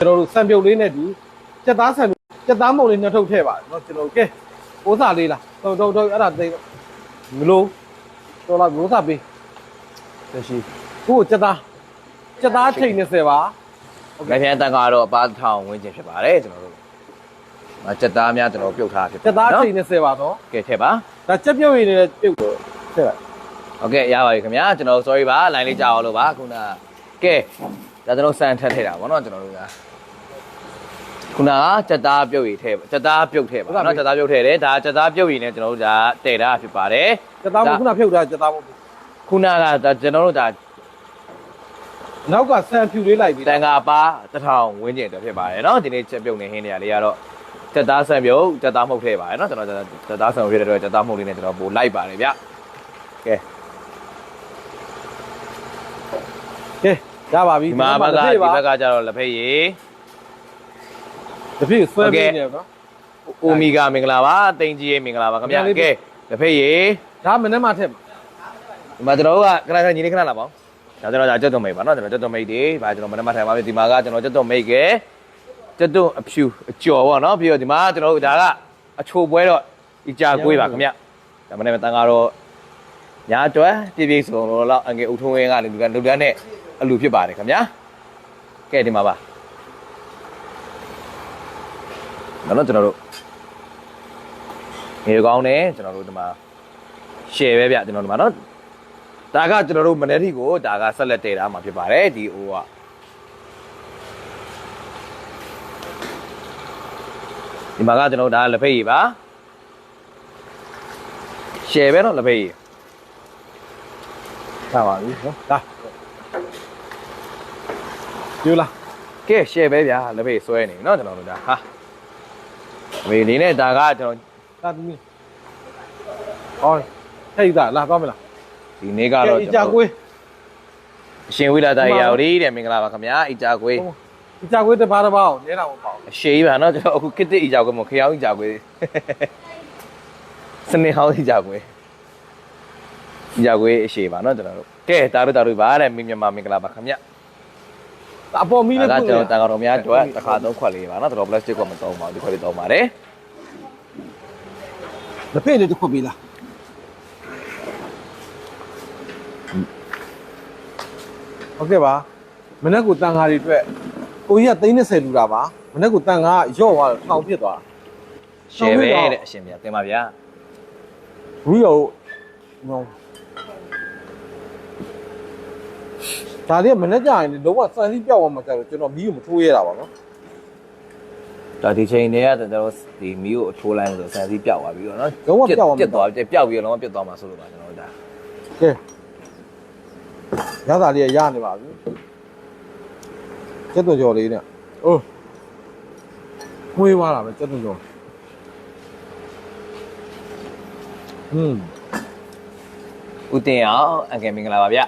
ကျွန်တော်တို့စံပြုတ်လေးနဲ့ဒီစက်သားဆံစက်သားမုံလေးနှစ်ထုပ်ထည့်ပါတယ်เนาะကျွန်တော်တို့ကဲပိုးစားလေးလားတော့တော့တော့အဲ့ဒါသိတော့မလို့တော့လာပိုးစားပေးတရှိခုစက်သားစက်သားချိန်20ပါ လက်ဖြန်းတန်ကတော့အပါထောင်ဝင်းကျင်ဖြစ်ပါတယ်ကျွန်တော်တို့။အချက်သားများကျွန်တော်ပြုတ်ထားဖြစ် စက်သား နော် ချိန်20ပါတော့ ကဲထည့်ပါ ဒါစက်ပြုတ်ရည်နဲ့ပြုတ်တော့ထည့်လိုက် ။ Okay ရပါပြီခင်ဗျာကျွန်တော် sorry ပါ line လေးကြောက်အောင်လို့ပါခုနကဲဒါကျွန်တော်စံထက်ထည့်တာဗောနော်ကျွန်တော်တို့က ခုနကချက်သားပြုတ်ရည်ထည့်ချက်သားပြုတ်ထည့်ပါနော်ချက်သားပြုတ်ထည့်တယ်ဒါချက်သားပြုတ်ရည်နဲ့ကျွန်တော်တို့ဒါတည်တာဖြစ်ပါတယ်စက်သားမခုနဖြုတ်တာစက်သားမခုနကဒါကျွန်တော်တို့ဒါနောက်ကဆန်ဖြူလေးလိုက်ပြီးတန်ခါပါတစ်ထောင်ဝင်းကျင်အတွက်ဖြစ်ပါတယ်နော်ဒီနေ့ချက်ပြုတ်နေဟင်းနေရလေးကတော့ချက်သားဆန်ပြုတ်ချက်သားမှုတ်ထည့်ပါတယ်နော်ကျွန်တော်ချက်သားဆန်ပြုတ်ဖြစ်တဲ့အတွက်ချက်သားမှုတ်လေးနဲ့ကျွန်တော်ပို့လိုက်ပါတယ်ဗျကဲကဲရပါပြီဒီမှာဘက်ကဒီဘက်ကကျတော့လက်ဖက်ရည် တပြည့်ဆွဲပေးနေနော်အိုမီဂါမင်္ဂလာပါတင်ကြီးရေမင်္ဂလာပါခင်ဗျာပြန်လေးကဲလက်ဖက်ရည်ဒါမနေ့မှထည့်ဒီမှာကျွန်တော်တို့ကခဏခဏညီလေးခဏလာပါဦးဒါကျွန်တော်ဒါကျွတ်တုံမိတ်ပါနော်ကျွန်တော်ကျွတ်တုံမိတ်တွေဗာကျွန်တော်မနေ့မှထိုင်ပါပြီဒီမှာကကျွန်တော်ကျွတ်တုံမိတ်ကဲကျွတ်တုံအဖြူအကျော်ပေါ့နော်ပြီးတော့ဒီမှာကျွန်တော်တို့ဒါကအချိုပွဲတော့ဒီကြာကွေးပါခင်ဗျဒါမနေ့မှတန်ကတော့ညာကျွဲပြည့်ပြည့်စုံစုံတော့အငယ်အုပ်ထုံးဝင်းကလည်းလူကလူတန်းနဲ့အလူဖြစ်ပါတယ်ခင်ဗျာကဲဒီမှာပါ နော်ကျွန်တော်တို့ငေကောင်းနေကျွန်တော်တို့ဒီမှာ share ပဲဗျကျွန်တော်ဒီမှာနော်ဒါကကျွန်တော်တို့မနေ့ထိကိုဒါကဆက်လက်တည်တာမှာဖြစ်ပါတယ်ဒီဟိုကဒီမှာကကျွန်တော်တို့ဒါလက်ဖက်ရည်ပါ share ပဲနော်လက်ဖက်ရည်ရပါပြီနော်ဒါယူလားကဲ share ပဲဗျာလက်ဖက်ရည်ဆွဲနေနော်ကျွန်တော်တို့ဒါဟာ ဝေလေးနဲ့ဒါကကျွန်တော်ဒါသမီးဟောထိတ်တာလာသွားမလားဒီနေ့ကတော့ဒီကျွန်ကြာတော်ကွေးအရှင်ဝိလာတာရာဝတီတဲ့မင်္ဂလာပါခင်ဗျာအီကြာကွေးဒီကြာကွေးတစ်ပါးတစ်ပါးကိုနဲတာမပေါ့အရှိပါနော်ကျွန်တော်အခုခစ်တစ်အီကြောက်ကွယ်မခရောင်းအီကြောက်ကွယ်စနေဟောင်းအီကြောက်ကွယ်အီကြောက်ကွယ်အရှိပါနော်ကျွန်တော်တို့ကဲတာတို့တာတို့ပါတဲ့မိမြန်မာမင်္ဂလာပါခင်ဗျ အပေါ်မီးဒါလေးကခုကျွန်တော်တန်ကောင်တော်များအတွက်တစ်ခါသုံးခွက်လေးပါနော်တော်တော် plastic ကမသုံးပါဘူးဒီခွက်လေးသုံးပါတယ်လက်ဖေးလေးတစ်ခုပေးလားဟုတ်ကဲ့ပါမနေ့ကတန်ဃာတွေအတွက်ကိုကြီးက30လူတာပါမနေ့ကတန်ဃာရော့သွားတော့ထောင်ဖြစ်သွားတာရှယ်ပဲတဲ့အရှင်ဗျာတင်ပါဗျာဘူးရောငေါ ဒါလေးကမနေ့ကျရင်လုံးဝစံစည်းပြောက်သွားမှကျတော့ကျွန်တော်မီးကိုမထိုးရတာပါနော်ဒါဒီချိန်တည်းကကျွန်တော်ဒီမီးကိုအထိုးလိုက်ဆိုဆန်စီးပြောက်သွားပြီးတော့နော်လုံးဝပြောက်သွားပြတ်သွားပြောက်ပြီးတော့လုံးဝပြတ်သွားမှာဆိုလို့ပါကျွန်တော်တို့ဒါကဲရတာလေးကရနေပါပြီကျက်သွန်ကျော်လေးနဲ့အိုးခွေးသွားတာပဲကျက်သွန်ကျော်ဟွန်းဦးတင်အောင်အငယ်မင်္ဂလာပါဗျ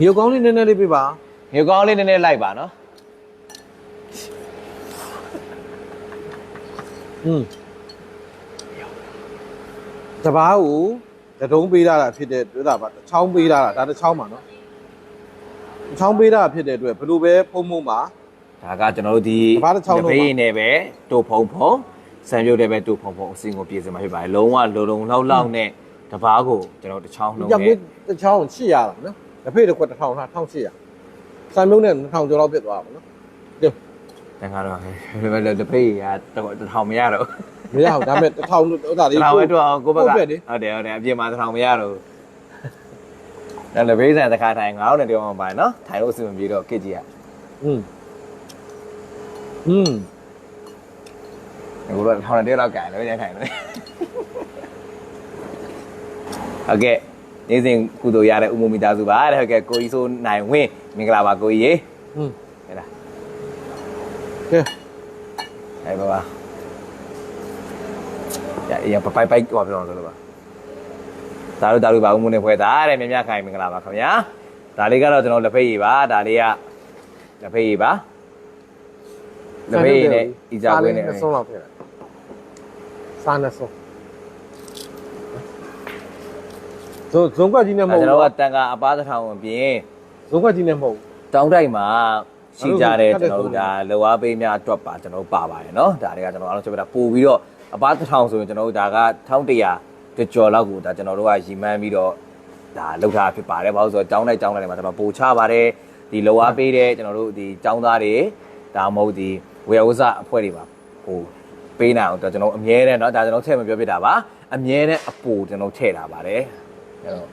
ရေကောင်းလေးနည်းနည်းလေးပြပါငေကောင်းလေးနည်းနည်းလိုက်ပါနော်ဟွန်းတပားကိုတတုံးပေးတာဖြစ်တဲ့တွေ့တာပါတစ်ချောင်းပေးတာဒါတစ်ချောင်းပါနော်တစ်ချောင်းပေးတာဖြစ်တဲ့အတွက်ဘယ်လိုပဲဖုံးဖုံးပါဒါကကျွန်တော်တို့ဒီတစ်ပါးတစ်ချောင်းလုံးပါဘေးနဲ့ပဲတူဖုံဖုံဆံပြုတ်တဲ့ပဲတူဖုံဖုံအစင်ကိုပြည့်စင်မှာဖြစ်ပါတယ်လုံးဝလုံလုံလောက်လောက်နဲ့တပားကိုကျွန်တော်တစ်ချောင်းလုံးကြောက်နဲ့ကြီးတစ်ချောင်း800လားနော် လက်ဖေးတစ်ခွက်1000လား1800စံမြုံနဲ့2000ကျော်လောက်ဖြစ်သွားပါနော် တန်ခါတော့ဟဲ့လက်ဖေးရတော့တစ်ထောင်မရတော့ မရဘူးဒါပေမဲ့1000လို့ဥစ္စာလေး တစ်ထောင်ပဲတော့ကိုဘက်က ဟုတ် ဟု ပဲ တ် လေ တယ်ဟုတ်တယ်အပြင်မှာတစ်ထောင်မရတော့ဒါလက်ဖေးဆန်တစ်ခါထိုင်ငါတို့နဲ့ပြောမှာပါနော်ထိုင်လို့အဆင်မပြေတော့ကစ်ကြီးက อืมอืม ကိုတော့ထောင်နဲ့တည်းလောက်ကန်လို့ညထိုင်လို့ဟုတ်ကဲ့ နေစဉ်ကုသိုလ်ရတဲ့ဥမ္မမီသားစုပါတဲ့ဟုတ်ကဲ့ကိုကြီးဆိုနိုင်ဝင်းမင်္ဂလာပါကိုကြီးရေอืมဟဲ့လားကဲဟဲ့ပါပါရရပပိုက်ပိုက်ဟောပြောအောင်ဆိုလို့ပါဒါတို့ဒါတို့ပါဥမ္မနဲ့ဖွဲတာတဲ့မြမြခိုင်မင်္ဂလာပါခင်ဗျာဒါလေးကတော့ကျွန်တော်လက်ဖက်ရည်ပါဒါလေးကလက်ဖက်ရည်ပါလက်ဖက်ရည်နဲ့ဤကြကွင်းနဲ့စားဆုံးလောက်ဖြစ်တယ်စားနေဆုံး ဇုံဇုံကွက်ကြီးနဲ့မ အဲ ဟုတ် ကျွန် ဘူး တော်ကတန်ခါအပားတစ်ထောင်ပြင် ဇုံကွက်ကြီးနဲ့မဟုတ်ဘူး တောင်းတိုက်မှာ ရှိကြတဲ့ကျွန်တော်တို့ဒါလောအားပေးများအတွက်ပါကျွန်တော်တို့ပါပါတယ်เนาะဒါတွေကကျွန်တော်အားလုံးချက်ပြတာပို့ပြီးတော့အပားတစ်ထောင်ဆိုရင်ကျွန်တော်တို့ဒါက1100ကျော်လောက်ကိုဒါကျွန်တော်တို့ကရီမန်းပြီးတော့ဒါလောက်ထားဖြစ်ပါတယ်ဘာလို့ဆိုတော့ကျောင်းတိုင်းကျောင်းတိုင်းမှာကျွန်တော်ပို့ချပါတယ်ဒီလောအားပေးတဲ့ကျွန်တော်တို့ဒီကျောင်းသားတွေဒါမဟုတ်ဒီဝေယဝဇအဖွဲ့တွေပါဟိုပေးနိုင်အောင်တော့ကျွန်တော်အမြဲတမ်းเนาะဒါကျွန်တော်ထည့်မပြောပြတာပါအမြဲတမ်းအပူကျွန်တော်ထည့်တာပါတယ် အဲ့တော့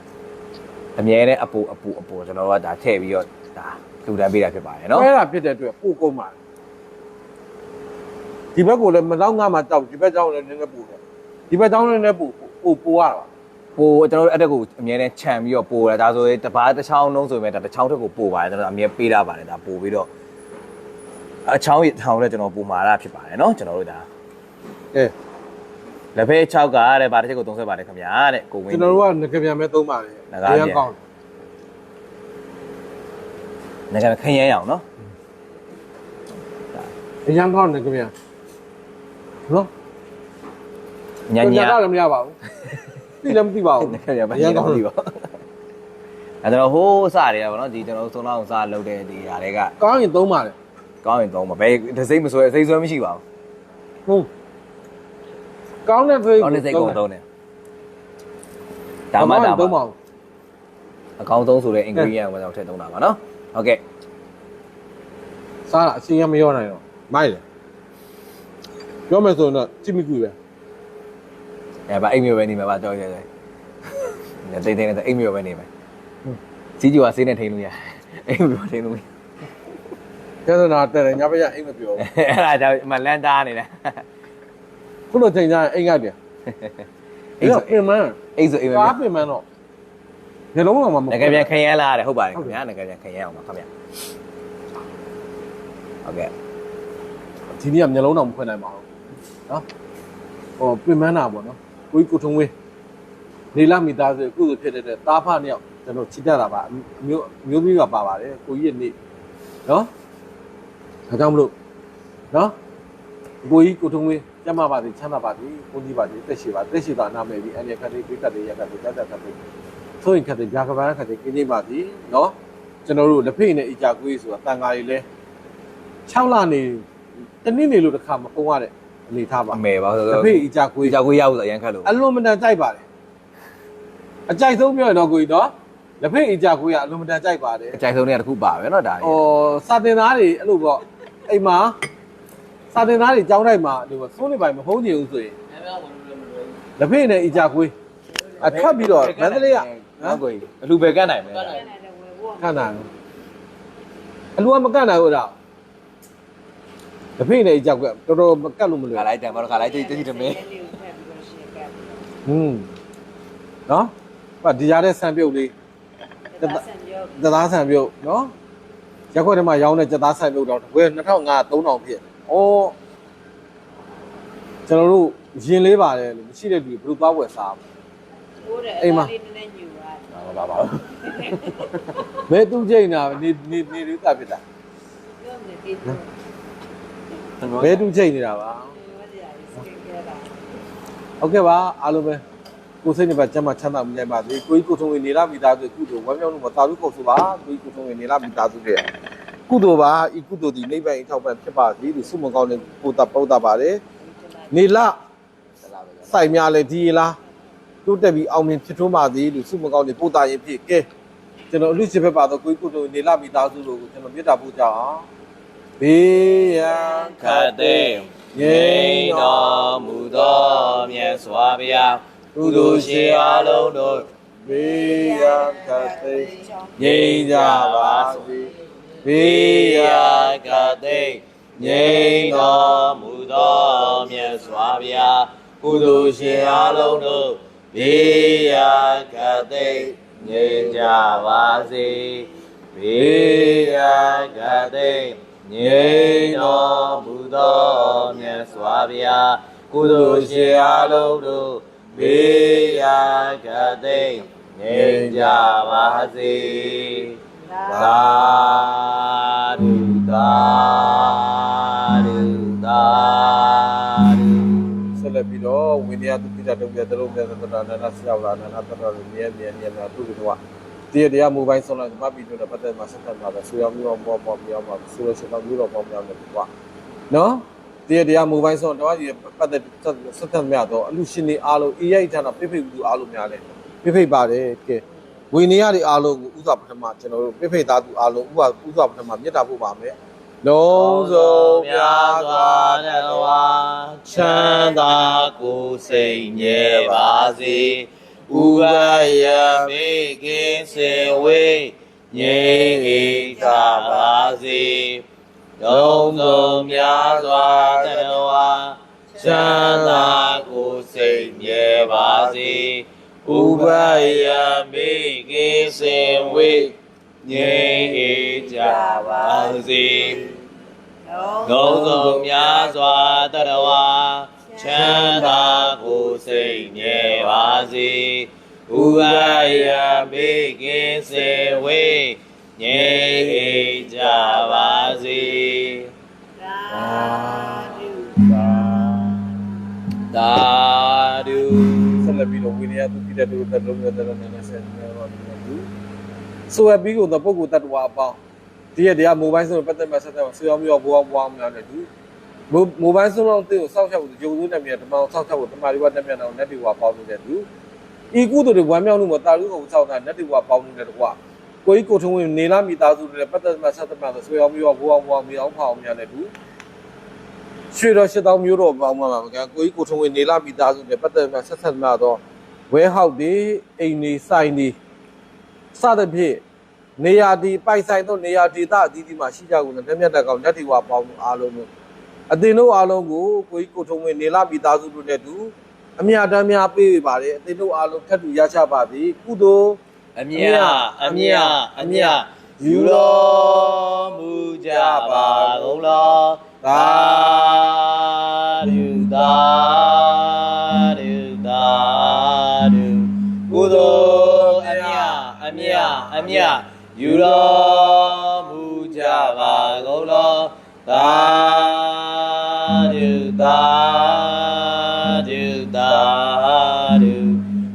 အမြဲတမ်းအပူအပူအပူကျွန်တော်တို့ကဒါထည့်ပြီးတော့ဒါလူတန်းပေးတာဖြစ်ပါတယ်နော်အဲ့ဒါဖြစ်တဲ့အတွက်ပိုကုန်ပါဒီဘက်ကလည်းမတော့ငါမှတောက်ဒီဘက်တောင်းလည်းနည်းနည်းပူတယ်ဒီဘက်တောင်းလည်းနည်းနည်းပူပူပူရတာပိုကျွန်တော်တို့အဲ့တက်ကိုအမြဲတမ်းခြံပြီးတော့ပိုရတာဒါဆိုရင်တပားတစ်ချောင်းလုံးဆိုပေမဲ့ဒါတစ်ချောင်းထက်ကိုပိုပါတယ်ကျွန်တော်အမြဲပေးတာပါတယ်ဒါပိုပြီးတော့အချောင်းရထောင်လည်းကျွန်တော်ပူမာတာဖြစ်ပါတယ်နော်ကျွန်တော်တို့ဒါအဲ လက်ဖက်6ကတဲ့ဗာတစ်ချက်ကို30ပါတယ်ခင်ဗျာတဲ့ကိုဝင်းကျွန်တော်တို့ကငကပြန်ပဲသုံးပါတယ်ငကကောင်းငကခင်းရအောင်နော်အញ្ញံကောင်းငကပြန်နော်ညာညာလည်းမရပါဘူးသိလည်းမသိပါဘူးငကပြန်ပဲအញ្ញံကောင်းသိပါအဲ့တော့ဟိုးစတွေကဗောနော်ဒီကျွန်တော်သုံးလောက်စလုပ်တဲ့ဒီဟာတွေကကောင်းရင်သုံးပါလေကောင်းရင်သုံးပါဘယ်ဒစိမ့်မဆွဲစိတ်ဆွဲမရှိပါဘူးဟုတ် ကောင်းတဲ့ဖိတ်ကောင်းတဲ့စိတ်ကုန်သုံးတယ်ဒါမှဒါမှအကောင်းဆုံးဆိုတဲ့ ingredient ကိုကျွန်တော်ထည့်သုံးတာပါနော်ဟုတ်ကဲ့စားတာအစီအမရောနိုင်တော့မိုက်တယ်ပြောမယ်ဆိုရင်တော့ကြည့်မိကူပဲအဲဗာအိမ်မျိုးပဲနေမှာဗာကြောက်ရဲတယ်တိတ်တိတ်နဲ့အိမ်မျိုးပဲနေမှာကြီးကြီးကဆေးနဲ့ထိန်လို့ရအိမ်မျိုးထိန်လို့ရကျေစနာတက်တယ်ညဘက်ရအိမ်မပြောအဲ့ဒါကြောင့်မလန်တားနေတယ် ခုလိုချိန်ကြရင်အိမ်ကပြန်အိမ်ဆိုအိမ်မန်းအိမ်ဆိုအိမ်ပဲကားပြင်မန်းတော့ညလုံးတော့မမငကပြန်ခရမ်းလာတယ်ဟုတ်ပါတယ်ခင်ဗျာငကပြန်ခရမ်းအောင်ပါခင်ဗျာဟုတ်ကဲ့ဒီနေ့ကညလုံးတော့မဖွင့်နိုင်ပါဘူးနော်ဟောပြင်မန်းတာပေါ့နော်ကိုကြီးကိုထုံးဝင်းနေလာမိသားစုကုသိုလ်ဖြစ်တဲ့အတွက်တားဖနှစ်ယောက်ကျွန်တော်ချစ်တတ်တာပါအမျိုးအမျိုးမျိုးကပါပါတယ်ကိုကြီးရဲ့နေ့နော်ဒါကြောင့်မလို့နော်ကိုကြီးကိုထုံးဝင်း ကျမပါသည်ချမ်းသာပါသည်ကိုကြီးပါသည်တက်ရှိပါတက်ရှိတာနာမည်ပြီးအနေခက်တဲ့ကိစ္စတွေရက်ကတွေတက်တက်ခက်တွေဆိုရင်ခက်တဲ့ကြာကဘာခက်တဲ့ကင်းကြီးပါသည်နော်ကျွန်တော်တို့လက်ဖိနဲ့အကြကွေးဆိုတာတန်ဃာတွေလဲ6လနေတနည်းနေလို့တစ်ခါမပုံရတဲ့အနေထားပါအမေပါဆိုတော့လက်ဖိအကြကွေးအကြကွေးရဖို့ဆိုအရင်ခက်လို့အလွန်မတန်ကြိုက်ပါတယ်အကြိုက်ဆုံးပြောရင်တော့ကိုကြီးနော်လက်ဖိအကြကွေးကအလွန်မတန်ကြိုက်ပါတယ်အကြိုက်ဆုံးတွေကတခုပါပဲနော်ဒါကြီးဩစာတင်သားတွေအဲ့လိုပေါ့အိမ်မှာ စာတင်သားတွေကြောင်းတိုင်းမှာဒီလိုစိုးနေပိုင်မဖုံးချင်ဘူးဆိုရင်လက်ဖိတ်နဲ့အကြကွေးအထပ်ပြီးတော့မန္တလေးကနော်ကိုအလူပဲကတ်နိုင်မယ်ခဏနိုင်အလူကမကတ်နိုင်ဘူးတော့လက်ဖိတ်နဲ့အကြကွေးတော်တော်မကတ်လို့မလွယ်ခါလိုက်တံပါတော့ခါလိုက်တိတ်တိတ်တမင်းဟွန်းနော်ဟာဒီကြားတဲ့ဆန်ပြုတ်လေးကြက်သားဆန်ပြုတ်နော်ရက်ခွက်ထဲမှာရောင်းတဲ့ကြက်သားဆန်ပြုတ်တော့ဝယ်2500 3000ဖြစ်။ အော်ကျွန်တော်တို့ရင်လေးပါတယ်လို့မရှိတဲ့လူဘယ်လိုသွားဝယ်စားမလဲအိမ်မှာလေးနည်းနည်းညူပါပါပါပါ။ဘယ်သူချိန်တာနေနေနေလေးတက်ဖြစ်တာပြောနေပြီပြော။ဘယ်သူချိန်နေတာပါပြောကြရစကင်ကြတာ။ဟုတ်ကဲ့ပါအားလုံးပဲကိုယ်စိတ်နဲ့ပါကျမ်းမချမ်းသာမှုကြိုင်ပါစေ။ကိုကြီးကိုထုံဝင်နေလာမိသားစုကုသိုလ်ဝမ်းမြောက်မှုမသာဘူးကိုဆိုပါကိုကြီးကိုထုံဝင်နေလာမိသားစုတွေ ကုသိုလ်ပါဤကုသိုလ်ဒီနိဗ္ဗာန်အထောက်ပံ့ဖြစ်ပါစေလို့ဆုမကောင်းတဲ့ပို့တာပုတ်တာပါတယ်။နေလစိုက်များလဲဒီလားတိုးတက်ပြီးအောင်မြင်ဖြစ်ထွန်းပါစေလို့ဆုမကောင်းနေပို့တာရင်ဖြစ်ကဲကျွန်တော်အလူစစ်ဘက်ပါတော့ကိုကြီးကိုတို့နေလာမိသားစုတို့ကိုကျွန်တော်မေတ္တာပို့ကြအောင်ဘေးရန်ခတ်သိမ်းငြိမ်းတော်မူသောမြတ်စွာဘုရားကုသိုလ်ရှင်အားလုံးတို့ဘေးရန်ကတိတ်ငြိမ်းကြပါစေ ဘေးဘေးရရာန်ကတိတ်ငြိမ်းတော်မူသောမြတ်စွာဘုရားကုသိုလ်ရှင်အားလုံးတို့ဘေးရာကတိတ်ငြိမ်းကြပါစေဘေးရာကတိတ်ငြိမ်းတော်မူသောမြတ်စွာဘုရားကုသိုလ်ရှင်အားလုံးတို့ဘေးရာကတိတ်ငြိမ်းကြပါစေ သာဓုသာဓုသာဓုဆက်လက်ပြီးတော့ဝိနည်းသူပိတာတုံးပြတလုံးပြသတ္တနာနာဆရာလာနာနာတတရမြဲမြဲမြဲနာသူတို့ကဒီတရားမိုဘိုင်းဆုံးလာဒီမှာပြီးတော့ပတ်သက်မှာဆက်သက်မှာပဲဆူရောမျိုးတော့ပေါ်ပေါ်ပြောင်းမှာဆူရရှင်တော့မျိုးတော့ပေါ်ပြောင်းတယ်ကွာနော်ဒီတရားမိုဘိုင်းဆုံးတော့ဒီပတ်သက်ဆက်သက်မြတော့အလူရှင်တွေအားလုံး AI ဌာနပြဖိတ်ဘူးအားလုံးများလဲပြဖိတ်ပါတယ်ကဲ ဝီနေရတွေအားလုံးကိုဥစွာပထမကျွန်တော်တို့ပြဖိတ်သားသူအားလုံးဥစွာဥစွာပထမမြတ်တာဖို့ပါမယ်လုံးစုံများစွာတတဝါချမ်းသာကိုယ်စိတ်ငြဲပါစေဥပယမေကင်းစင်ဝေးငြိမ်အေးကြပါစေလုံးစုံများစွာတတဝါချမ်းသာကိုယ်စိတ်ငြဲပါစေ ဥပယမေကင်းစင်ဝေးငြိမ်အေးကြပါစေလုံးစုံများစွာတရဝါချမ်းသာကိုယ်စိတ်ငြဲပါစေဥပယမေကင်းစေဝေးငြိမ်အေး နည်းသူပြည်တဲ့သူတက်လုံးတဲ့တဲ့နဲ့ဆက်နေပါဘူးဆိုရပြီးတော့ပုဂ္ဂိုလ်တ attva အပေါင်းဒီရတရားမိုဘိုင်းဆုံးပတ်သက်မဲ့ဆက်သက်ဆူရောမျိုးဘွားဘွားများတယ်သူမိုဘိုင်းဆုံးတော့တင်းကိုစောက်ချက်ဖို့ဂျုံစိုးနဲ့မြန်ဓမ္မစောက်ချက်ဖို့တမာရီဝတ်နဲ့မြန်တော့ net တွေဝပေါင်းနေတဲ့သူဤကုသိုလ်တွေဝမ်းမြောက်မှုမှာတာရုကိုစောက်တာ net တွေဝပေါင်းနေတဲ့တကွာကိုကြီးကိုထုံးဝင်နေလာမိသားစုတွေပတ်သက်မဲ့ဆက်သက်မဲ့ဆူရောမျိုးဘွားဘွားမြောင်းဖောင်းများတယ်သူရွှေတော်ရှစ်တောင်းမျိုးတော်ပေါင်းမှာပါဗျာကိုကြီးကိုထုံးဝင်နေလာမိသားစုနဲ့ပတ်သက်မှာဆက်ဆက်မှာတော့ ဝဲဟောက်ဒီအိမ်နေဆိုင်ဒီစသဖြင့်နေရာဒီပိုက်ဆိုင်တော့နေရာဒေသအသီးသီးမှာရှိကြကုန်တဲ့မြတ်တက်ကောင်လက်တီဝါပေါင်းအားလုံးတို့အသင်တို့အားလုံးကိုကိုကြီးကိုထုံးဝင်နေလာမိသားစုတို့နဲ့တူအမြတ်တမ်းများပေးပါပါတယ်အသင်တို့အားလုံးထပ်တူရချပါသည်ကုသိုလ်အမြအမြအမြယူတော်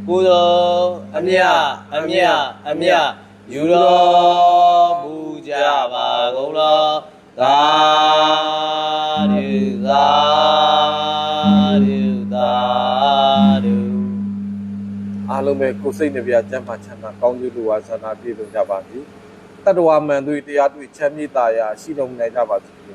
ကုသိုလ်အမြအမြအမြယူတော်မူကြပါကုန်လောသာဓုသာဓုသာဓုအားလုံးပဲကိုယ်စိတ်နှပြကျမ်းပါချမ်းသာကောင်းကျိုးလိုဝါဆန္ဒပြည့်စုံကြပါသည်တတ္တဝါမှန်တို့တရားတွေ့ချမ်းမြေ့တာရာရှိတော်မူနိုင်ကြပါစေ